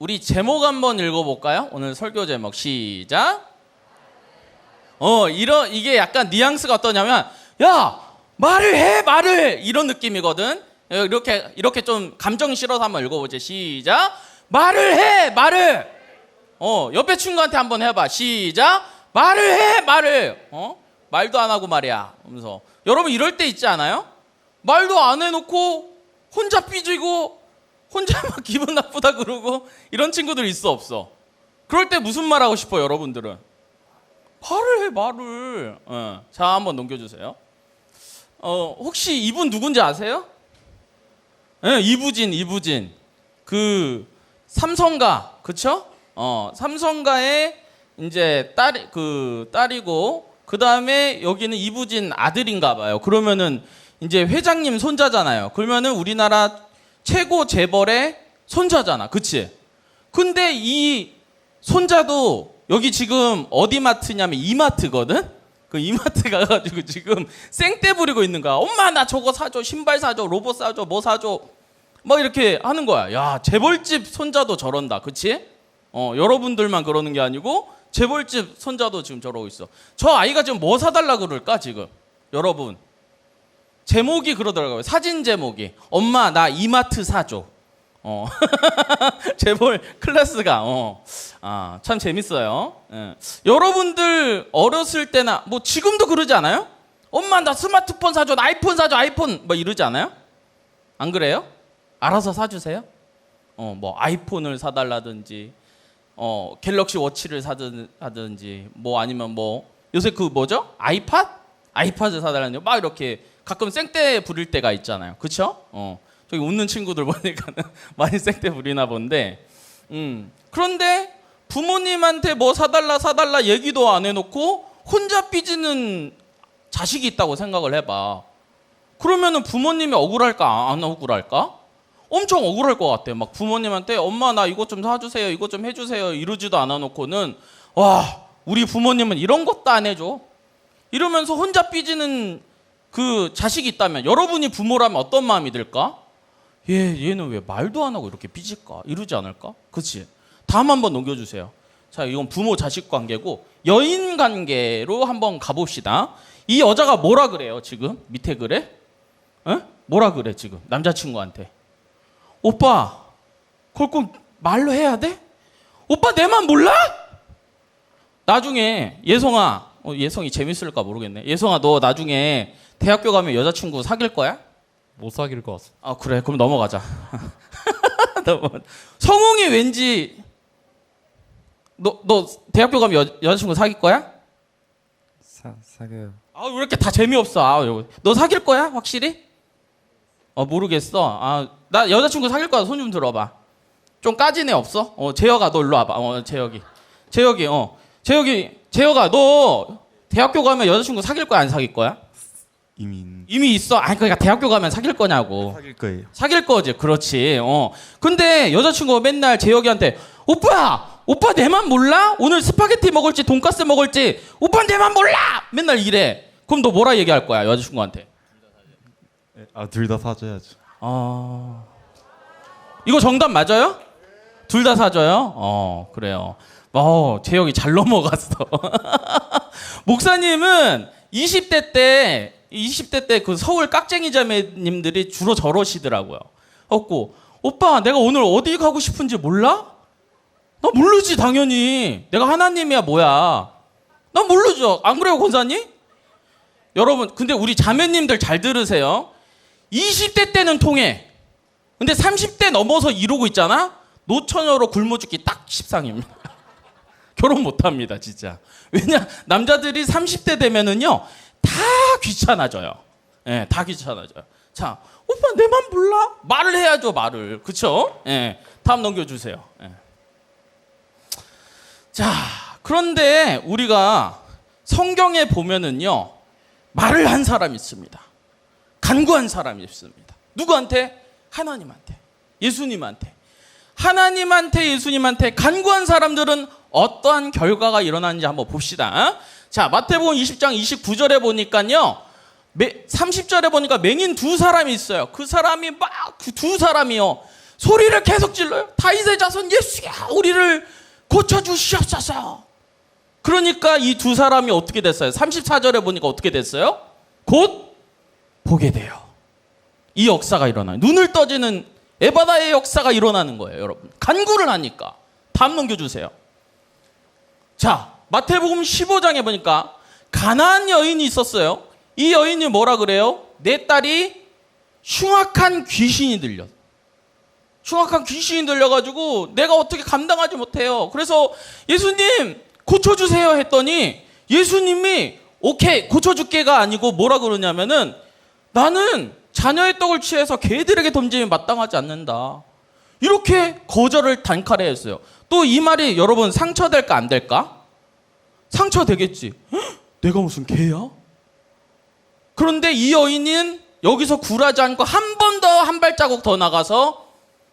우리 제목 한번 읽어볼까요? 오늘 설교 제목 시작. 어 이런 이게 약간 뉘앙스가 어떠냐면 야 말을 해 말을 이런 느낌이거든. 이렇게 이렇게 좀 감정 실어서 한번 읽어보자. 시작. 말을 해 말을. 어 옆에 친구한테 한번 해봐. 시작. 말을 해 말을. 어 말도 안 하고 말이야. 하면서 여러분 이럴 때 있지 않아요? 말도 안 해놓고 혼자 삐지고 혼자 막 기분 나쁘다 그러고 이런 친구들 있어 없어? 그럴 때 무슨 말 하고 싶어 여러분들은? 말을 해 말을. 어. 자 한번 넘겨주세요. 어 혹시 이분 누군지 아세요? 예, 이부진 이부진 그 삼성가 그쵸? 어 삼성가의 이제 딸 그 딸이고 그 다음에 여기는 이부진 아들인가 봐요. 그러면은 이제 회장님 손자잖아요. 그러면은 우리나라 최고 재벌의 손자잖아. 그치? 근데 이 손자도 여기 지금 어디 마트냐면 이마트거든? 그 이마트 가가지고 지금 생떼 부리고 있는 거야. 엄마 나 저거 사줘. 신발 사줘. 로봇 사줘. 뭐 사줘. 막 이렇게 하는 거야. 야, 재벌집 손자도 저런다. 그치? 어, 여러분들만 그러는 게 아니고 재벌집 손자도 지금 저러고 있어. 저 아이가 지금 뭐 사달라 그럴까, 지금? 여러분. 제목이 그러더라고요. 사진 제목이. 엄마, 나 이마트 사줘. 어. 재벌 클래스가, 어. 아, 참 재밌어요. 예. 여러분들 어렸을 때나, 뭐 지금도 그러지 않아요? 엄마, 나 스마트폰 사줘. 나 아이폰 사줘. 아이폰. 뭐 이러지 않아요? 안 그래요? 알아서 사주세요. 어, 뭐 아이폰을 사달라든지, 어, 갤럭시 워치를 사든 하든지, 뭐 아니면 뭐 요새 그 뭐죠? 아이팟? 아이팟을 사달라는데 막 이렇게 가끔 생떼 부릴 때가 있잖아요. 그쵸? 어, 저기 웃는 친구들 보니까는 많이 생떼 부리나 본데, 음, 그런데 부모님한테 뭐 사달라 사달라 얘기도 안 해놓고 혼자 삐지는 자식이 있다고 생각을 해봐. 그러면은 부모님이 억울할까 안 억울할까? 엄청 억울할 것 같아. 막 부모님한테 엄마 나 이것 좀 사주세요, 이것 좀 해주세요 이러지도 않아 놓고는 와 우리 부모님은 이런 것도 안 해줘. 이러면서 혼자 삐지는 그 자식이 있다면 여러분이 부모라면 어떤 마음이 들까? 얘 얘는 왜 말도 안 하고 이렇게 삐질까? 이러지 않을까? 그렇지. 다음 한번 넘겨주세요. 자 이건 부모 자식 관계고 여인 관계로 한번 가봅시다. 이 여자가 뭐라 그래요 지금 밑에 그래? 에? 뭐라 그래 지금 남자친구한테? 오빠, 그걸 꼭 말로 해야 돼? 오빠 내 맘 몰라? 나중에 예성아, 어, 예성이 재밌을까 모르겠네. 예성아 너 나중에 대학교 가면 여자친구 사귈 거야? 못 사귈 것 같습니다. 아 그래 그럼 넘어가자. 넘어가. 성웅이 왠지 너 너 대학교 가면 여, 여자친구 사귈 거야? 사 사겨요. 아왜 이렇게 다 재미없어? 아, 여보. 너 사귈 거야 확실히? 어 모르겠어. 아나 여자친구 사귈 거야. 손 좀 들어봐. 좀 까진 애 없어? 어 재혁아 너 일로 와봐. 어 재혁이. 재혁이 어 재혁이 재혁아 너 대학교 가면 여자친구 사귈 거야 안 사귈 거야? 이미 이미 있어. 아니 그러니까 대학교 가면 사귈 거냐고. 사귈 거예요. 사귈 거지. 그렇지. 어. 근데 여자친구가 맨날 재혁이한테 오빠, 오빠 내 맘 몰라? 오늘 스파게티 먹을지 돈가스 먹을지 오빠 내 맘 몰라? 맨날 이래. 그럼 너 뭐라 얘기할 거야 여자친구한테? 아 둘 다 사줘야죠. 아 이거 정답 맞아요? 둘 다 사줘요? 어 그래요. 어 재혁이 잘 넘어갔어. 목사님은 20대 때 20대 때 그 서울 깍쟁이 자매님들이 주로 저러시더라고요. 없고 오빠 내가 오늘 어디 가고 싶은지 몰라? 나 모르지 당연히. 내가 하나님이야 뭐야? 나 모르죠. 안 그래요 권사님? 여러분 근데 우리 자매님들 잘 들으세요. 20대 때는 통해. 근데 30대 넘어서 이러고 있잖아? 노처녀로 굶어 죽기 딱 십상입니다. 결혼 못 합니다, 진짜. 왜냐, 남자들이 30대 되면은요, 다 귀찮아져요. 예, 다 귀찮아져요. 자, 오빠 내 맘 몰라? 말을 해야죠, 말을. 그쵸? 예, 다음 넘겨주세요. 예. 자, 그런데 우리가 성경에 보면은요, 말을 한 사람이 있습니다. 간구한 사람이 있습니다. 누구한테? 하나님한테. 예수님한테. 하나님한테 예수님한테 간구한 사람들은 어떠한 결과가 일어나는지 한번 봅시다. 자, 마태복음 20장 29절에 보니까요. 30절에 보니까 맹인 두 사람이 있어요. 그 사람이 막그두 사람이요. 소리를 계속 질러요. 다윗의 자손 예수야, 우리를 고쳐 주시옵소서. 그러니까 이 두 사람이 어떻게 됐어요? 34절에 보니까 어떻게 됐어요? 곧 보게 돼요. 이 역사가 일어나요. 눈을 떠지는 에바다의 역사가 일어나는 거예요, 여러분. 간구를 하니까. 다음 넘겨주세요. 자, 마태복음 15장에 보니까 가나안 여인이 있었어요. 이 여인이 뭐라 그래요? 내 딸이 흉악한 귀신이 들려. 흉악한 귀신이 들려가지고 내가 어떻게 감당하지 못해요. 그래서 예수님 고쳐주세요 했더니 예수님이 오케이 고쳐줄게가 아니고 뭐라 그러냐면은 나는 자녀의 떡을 취해서 개들에게 던지면 마땅하지 않는다. 이렇게 거절을 단칼에 했어요. 또 이 말이 여러분 상처될까 안 될까? 상처되겠지. 헉, 내가 무슨 개야? 그런데 이 여인은 여기서 굴하지 않고 한 번 더 한 발자국 더 나가서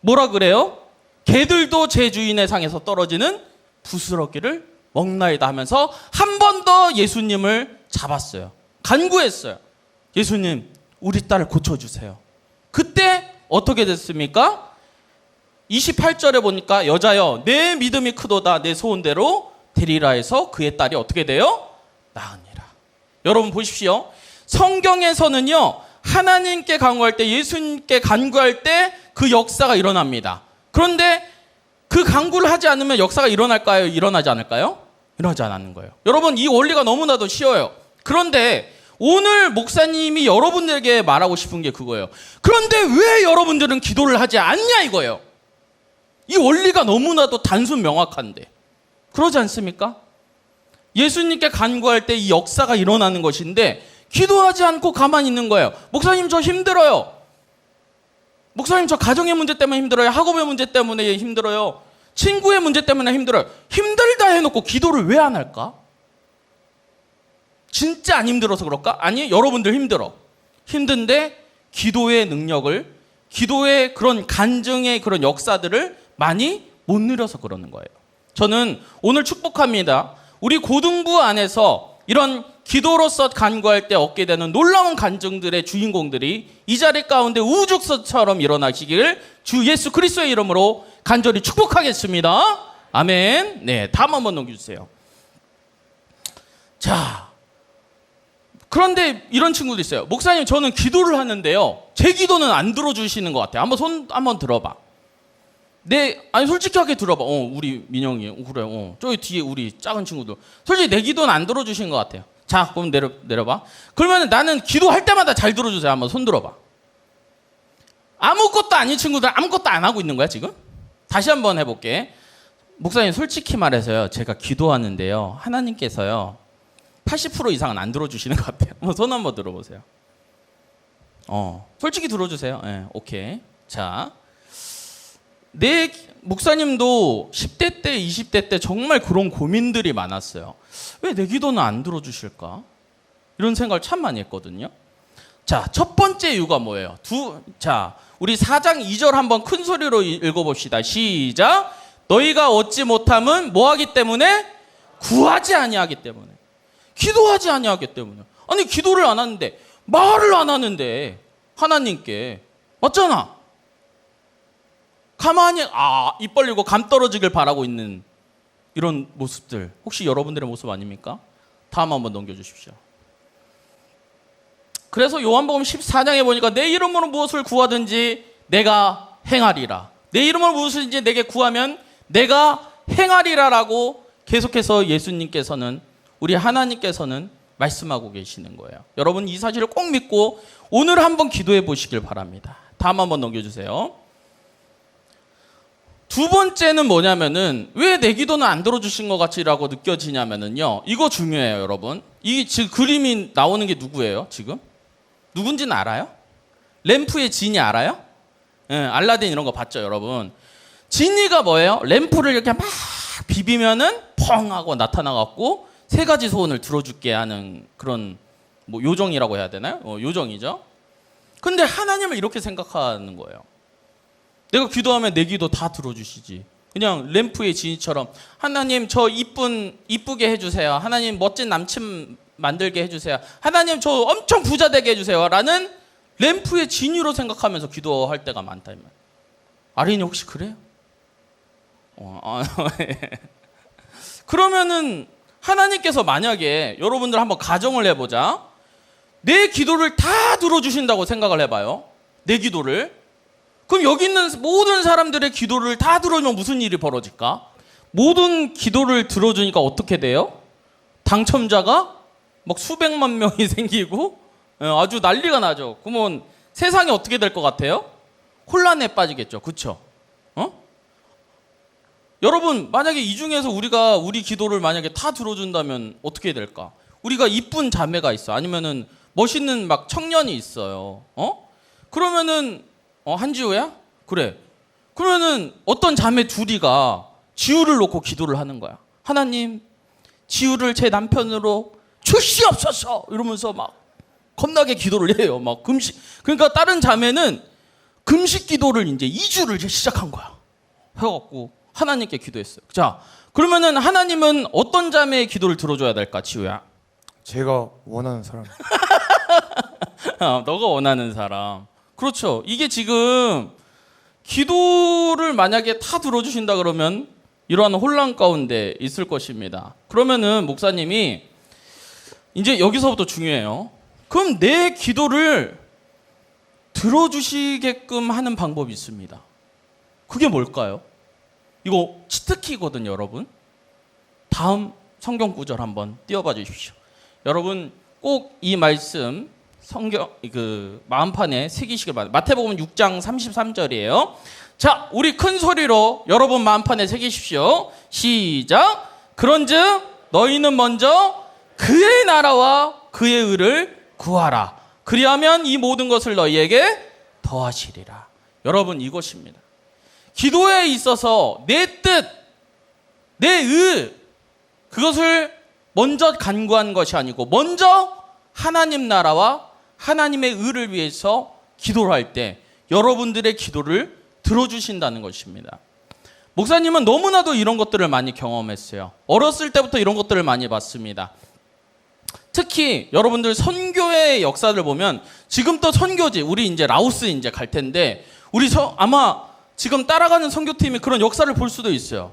뭐라 그래요? 개들도 제 주인의 상에서 떨어지는 부스러기를 먹나이다 하면서 한 번 더 예수님을 잡았어요. 간구했어요. 예수님, 우리 딸을 고쳐주세요. 그때 어떻게 됐습니까? 28절에 보니까 여자여 내 믿음이 크도다 내 소원대로 되리라 해서 그의 딸이 어떻게 돼요? 나으니라. 여러분 보십시오. 성경에서는요. 하나님께 간구할 때 예수님께 간구할 때 그 역사가 일어납니다. 그런데 그 간구를 하지 않으면 역사가 일어날까요? 일어나지 않을까요? 일어나지 않는 거예요. 여러분 이 원리가 너무나도 쉬워요. 그런데 오늘 목사님이 여러분들에게 말하고 싶은 게 그거예요. 그런데 왜 여러분들은 기도를 하지 않냐 이거예요. 이 원리가 너무나도 단순 명확한데 그러지 않습니까? 예수님께 간구할 때 이 역사가 일어나는 것인데 기도하지 않고 가만히 있는 거예요. 목사님 저 힘들어요. 목사님 저 가정의 문제 때문에 힘들어요. 학업의 문제 때문에 힘들어요. 친구의 문제 때문에 힘들어요. 힘들다 해놓고 기도를 왜 안 할까? 진짜 안 힘들어서 그럴까? 아니 여러분들 힘들어. 힘든데 기도의 능력을 기도의 그런 간증의 그런 역사들을 많이 못 누려서 그러는 거예요. 저는 오늘 축복합니다. 우리 고등부 안에서 이런 기도로서 간구할 때 얻게 되는 놀라운 간증들의 주인공들이 이 자리 가운데 우죽서처럼 일어나시기를 주 예수 그리스도의 이름으로 간절히 축복하겠습니다. 아멘. 네, 다음 한번 넘겨주세요. 자, 그런데 이런 친구도 있어요. 목사님, 저는 기도를 하는데요. 제 기도는 안 들어주시는 것 같아요. 한번 손 한번 들어봐. 내 아니 솔직하게 들어봐. 어, 우리 민영이. 어, 그래. 어. 저기 뒤에 우리 작은 친구들. 솔직히 내 기도는 안 들어주신 것 같아요. 자, 그럼 내려 내려봐. 그러면 나는 기도할 때마다 잘 들어주세요. 한번 손 들어봐. 아무것도 아닌 친구들 아무것도 안 하고 있는 거야 지금? 다시 한번 해볼게. 목사님 솔직히 말해서요. 제가 기도하는데요. 하나님께서요. 80% 이상은 안 들어주시는 것 같아요. 한번 손 한번 들어보세요. 어, 솔직히 들어주세요. 예, 오케이. 자, 내 목사님도 10대 때, 20대 때 정말 그런 고민들이 많았어요. 왜 내 기도는 안 들어주실까? 이런 생각을 참 많이 했거든요. 자, 첫 번째 이유가 뭐예요? 두, 자, 우리 4장 2절 한번 큰 소리로 읽어봅시다. 시작. 너희가 얻지 못함은 뭐 하기 때문에? 구하지 아니하기 때문에. 기도하지 아니하기 때문에. 아니, 기도를 안 하는데, 말을 안 하는데, 하나님께. 맞잖아. 가만히, 아, 입 벌리고 감 떨어지길 바라고 있는 이런 모습들. 혹시 여러분들의 모습 아닙니까? 다음 한번 넘겨 주십시오. 그래서 요한복음 14장에 보니까 내 이름으로 무엇을 구하든지 내가 행하리라. 내 이름으로 무엇이든지 내게 구하면 내가 행하리라라고 계속해서 예수님께서는 우리 하나님께서는 말씀하고 계시는 거예요. 여러분 이 사실을 꼭 믿고 오늘 한번 기도해 보시길 바랍니다. 다음 한번 넘겨 주세요. 두 번째는 뭐냐면은 왜 내 기도는 안 들어주신 것 같이라고 느껴지냐면은요. 이거 중요해요, 여러분. 이 지금 그림이 나오는 게 누구예요, 지금? 누군지는 알아요? 램프의 진이 알아요? 예, 알라딘 이런 거 봤죠, 여러분. 진이가 뭐예요? 램프를 이렇게 막 비비면은 펑 하고 나타나갖고 세 가지 소원을 들어줄게 하는 그런 뭐 요정이라고 해야 되나요? 어, 요정이죠. 근데 하나님을 이렇게 생각하는 거예요. 내가 기도하면 내 기도 다 들어주시지. 그냥 램프의 진이처럼 하나님 저 이쁜 이쁘게 해주세요. 하나님 멋진 남친 만들게 해주세요. 하나님 저 엄청 부자 되게 해주세요. 라는 램프의 진유로 생각하면서 기도할 때가 많다 이 말. 아린이 혹시 그래요? 어, 아, 그러면은 하나님께서 만약에 여러분들 한번 가정을 해보자. 내 기도를 다 들어주신다고 생각을 해봐요. 내 기도를. 그럼 여기 있는 모든 사람들의 기도를 다 들어주면 무슨 일이 벌어질까? 모든 기도를 들어주니까 어떻게 돼요? 당첨자가 막 수백만 명이 생기고 예, 아주 난리가 나죠. 그러면 세상이 어떻게 될 것 같아요? 혼란에 빠지겠죠. 그렇죠? 어? 여러분 만약에 이 중에서 우리가 우리 기도를 만약에 다 들어준다면 어떻게 될까? 우리가 이쁜 자매가 있어. 아니면은 멋있는 막 청년이 있어요. 어? 그러면은 어 한지호야? 그래. 그러면은 어떤 자매 둘이가 지우를 놓고 기도를 하는 거야. 하나님, 지우를 제 남편으로 주시옵소서 이러면서 막 겁나게 기도를 해요. 막 금식. 그러니까 다른 자매는 금식 기도를 이제 2주를 이제 시작한 거야. 해갖고 하나님께 기도했어요. 자, 그러면은 하나님은 어떤 자매의 기도를 들어줘야 될까, 지우야? 제가 원하는 사람. 어, 너가 원하는 사람. 그렇죠. 이게 지금 기도를 만약에 다 들어주신다 그러면 이러한 혼란 가운데 있을 것입니다. 그러면은 목사님이 이제 여기서부터 중요해요. 그럼 내 기도를 들어주시게끔 하는 방법이 있습니다. 그게 뭘까요? 이거 치트키거든요, 여러분. 다음 성경 구절 한번 띄워봐 주십시오. 여러분 꼭 이 말씀 성경 그 마음판에 새기시길 바랍니다. 마태복음 6장 33절이에요. 자, 우리 큰 소리로 여러분 마음판에 새기십시오. 시작. 그런즉 너희는 먼저 그의 나라와 그의 의를 구하라. 그리하면 이 모든 것을 너희에게 더하시리라. 여러분 이것입니다. 기도에 있어서 내 뜻, 내 의, 그것을 먼저 간구한 것이 아니고 먼저 하나님 나라와 하나님의 의를 위해서 기도를 할 때 여러분들의 기도를 들어주신다는 것입니다. 목사님은 너무나도 이런 것들을 많이 경험했어요. 어렸을 때부터 이런 것들을 많이 봤습니다. 특히 여러분들 선교의 역사를 보면 지금 또 선교지 우리 이제 라오스 이제 갈 텐데 우리 서, 아마 지금 따라가는 선교팀이 그런 역사를 볼 수도 있어요.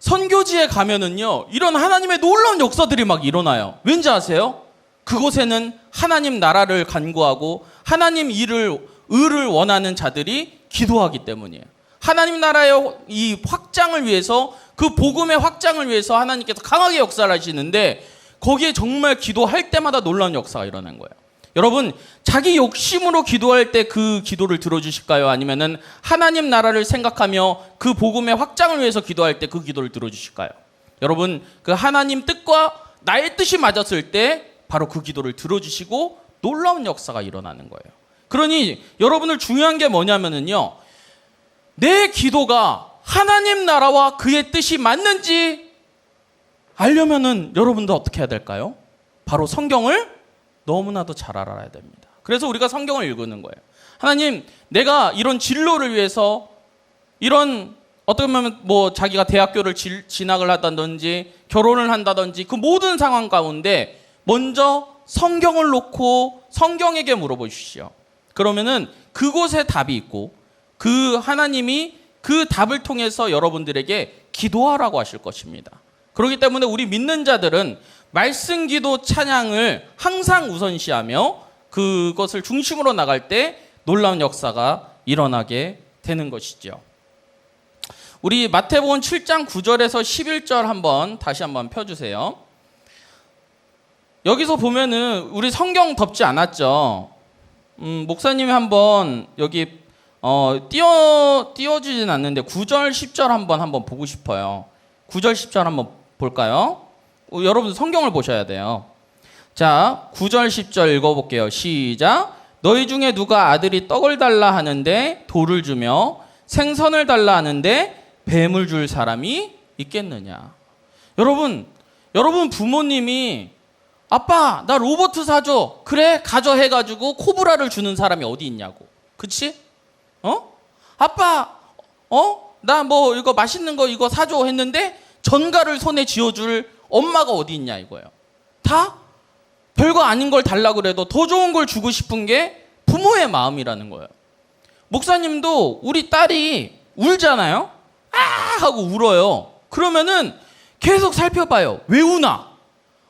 선교지에 가면은요 이런 하나님의 놀라운 역사들이 막 일어나요. 왠지 아세요? 그곳에는 하나님 나라를 간구하고 하나님 일을 의를 원하는 자들이 기도하기 때문이에요. 하나님 나라의 이 확장을 위해서 그 복음의 확장을 위해서 하나님께서 강하게 역사를 하시는데 거기에 정말 기도할 때마다 놀라운 역사가 일어난 거예요. 여러분, 자기 욕심으로 기도할 때 그 기도를 들어주실까요? 아니면은 하나님 나라를 생각하며 그 복음의 확장을 위해서 기도할 때 그 기도를 들어주실까요? 여러분, 그 하나님 뜻과 나의 뜻이 맞았을 때 바로 그 기도를 들어주시고 놀라운 역사가 일어나는 거예요. 그러니 여러분들 중요한 게 뭐냐면은요. 내 기도가 하나님 나라와 그의 뜻이 맞는지 알려면은 여러분들 어떻게 해야 될까요? 바로 성경을 너무나도 잘 알아야 됩니다. 그래서 우리가 성경을 읽는 거예요. 하나님, 내가 이런 진로를 위해서 이런 어떻게 보면 뭐 자기가 대학교를 질- 진학을 한다든지 결혼을 한다든지 그 모든 상황 가운데 먼저 성경을 놓고 성경에게 물어보십시오. 그러면은 그곳에 답이 있고 그 하나님이 그 답을 통해서 여러분들에게 기도하라고 하실 것입니다. 그렇기 때문에 우리 믿는 자들은 말씀 기도 찬양을 항상 우선시하며 그것을 중심으로 나갈 때 놀라운 역사가 일어나게 되는 것이죠. 우리 마태복음 7장 9절에서 11절 한번 다시 한번 펴 주세요. 여기서 보면은 우리 성경 덮지 않았죠. 음, 목사님이 한번 여기 어, 띄워 띄워주진 않는데 9절 10절 한번 한번 보고 싶어요. 9절 10절 한번 볼까요? 어, 여러분 성경을 보셔야 돼요. 자, 9절 10절 읽어 볼게요. 시작. 너희 중에 누가 아들이 떡을 달라 하는데 돌을 주며 생선을 달라 하는데 뱀을 줄 사람이 있겠느냐? 여러분, 여러분 부모님이 아빠, 나 로봇 사줘. 그래, 가져 해가지고 코브라를 주는 사람이 어디 있냐고. 그치? 어? 아빠, 어? 나 뭐 이거 맛있는 거 이거 사줘 했는데 전가를 손에 쥐어줄 엄마가 어디 있냐 이거예요. 다 별거 아닌 걸 달라 그래도 더 좋은 걸 주고 싶은 게 부모의 마음이라는 거예요. 목사님도 우리 딸이 울잖아요. 아 하고 울어요. 그러면은 계속 살펴봐요. 왜 우나?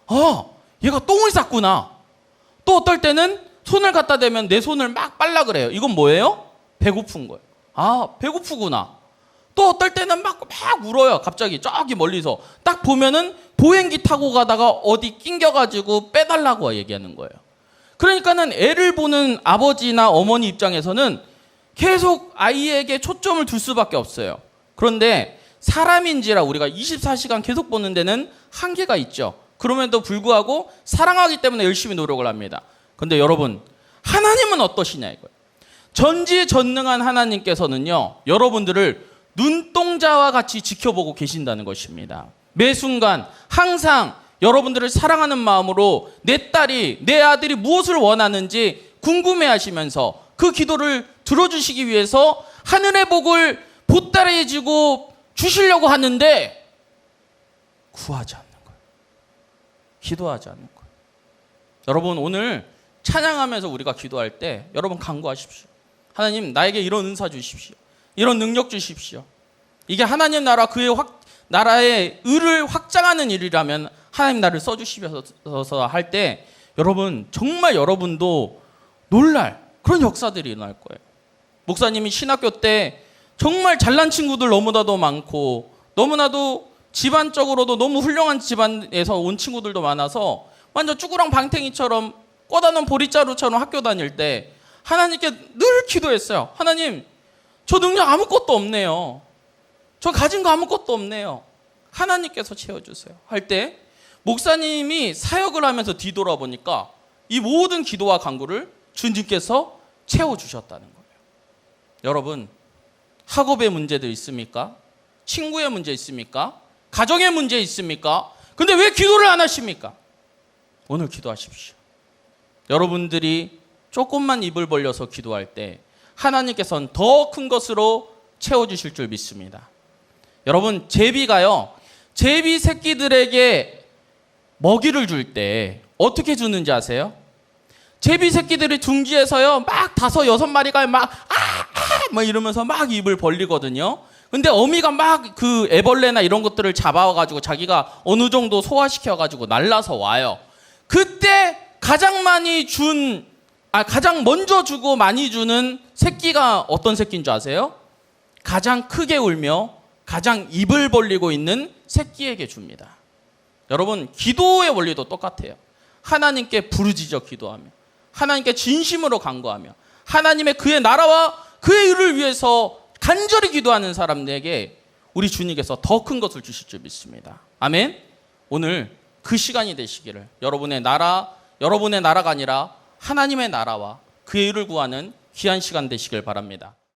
아, 얘가 똥을 쌌구나. 또 어떨 때는 손을 갖다 대면 내 손을 막 빨라 그래요. 이건 뭐예요? 배고픈 거예요. 아, 배고프구나. 또 어떨 때는 막, 막 울어요. 갑자기 저기 멀리서. 딱 보면은 보행기 타고 가다가 어디 낑겨가지고 빼달라고 얘기하는 거예요. 그러니까는 애를 보는 아버지나 어머니 입장에서는 계속 아이에게 초점을 둘 수밖에 없어요. 그런데 사람인지라 우리가 24시간 계속 보는 데는 한계가 있죠. 그럼에도 불구하고 사랑하기 때문에 열심히 노력을 합니다. 근데 여러분, 하나님은 어떠시냐 이거예요. 전지전능한 하나님께서는요, 여러분들을 눈동자와 같이 지켜보고 계신다는 것입니다. 매 순간, 항상 여러분들을 사랑하는 마음으로 내 딸이, 내 아들이 무엇을 원하는지 궁금해 하시면서 그 기도를 들어주시기 위해서 하늘의 복을 보따리해지고 주시려고 하는데 거예요. 기도하지 않는 거예요. 여러분, 오늘 찬양하면서 우리가 기도할 때 여러분 간구하십시오. 하나님 나에게 이런 은사 주십시오. 이런 능력 주십시오. 이게 하나님 나라 그의 확 나라의 의를 확장하는 일이라면 하나님 나를 써주시면서 할 때 여러분 정말 여러분도 놀랄 그런 역사들이 일어날 거예요. 목사님이 신학교 때 정말 잘난 친구들 너무나도 많고 너무나도 집안적으로도 너무 훌륭한 집안에서 온 친구들도 많아서 완전 쭈구랑 방탱이처럼 꽂아놓은 보리자루처럼 학교 다닐 때 하나님께 늘 기도했어요. 하나님, 저 능력 아무것도 없네요. 저 가진 거 아무것도 없네요. 하나님께서 채워주세요. 할 때 목사님이 사역을 하면서 뒤돌아보니까 이 모든 기도와 간구를 주님께서 채워주셨다는 거예요. 여러분, 학업의 문제도 있습니까? 친구의 문제 있습니까? 가정의 문제 있습니까? 근데 왜 기도를 안 하십니까? 오늘 기도하십시오. 여러분들이 조금만 입을 벌려서 기도할 때 하나님께서는 더 큰 것으로 채워주실 줄 믿습니다. 여러분, 제비가요, 제비 새끼들에게 먹이를 줄 때 어떻게 주는지 아세요? 제비 새끼들이 둥지에서요, 막 다섯, 여섯 마리가 막, 아, 아, 막 이러면서 막 입을 벌리거든요. 근데 어미가 막 그 애벌레나 이런 것들을 잡아와가지고 자기가 어느 정도 소화시켜가지고 날라서 와요. 그때 가장 많이 준, 아, 가장 먼저 주고 많이 주는 새끼가 어떤 새끼인 줄 아세요? 가장 크게 울며 가장 입을 벌리고 있는 새끼에게 줍니다. 여러분, 기도의 원리도 똑같아요. 하나님께 부르짖어 기도하며, 하나님께 진심으로 간구하며, 하나님의 그의 나라와 그의 일을 위해서 간절히 기도하는 사람들에게 우리 주님께서 더 큰 것을 주실 줄 믿습니다. 아멘. 오늘 그 시간이 되시기를 여러분의 나라, 여러분의 나라가 아니라 하나님의 나라와 그의 일을 구하는 귀한 시간 되시길 바랍니다.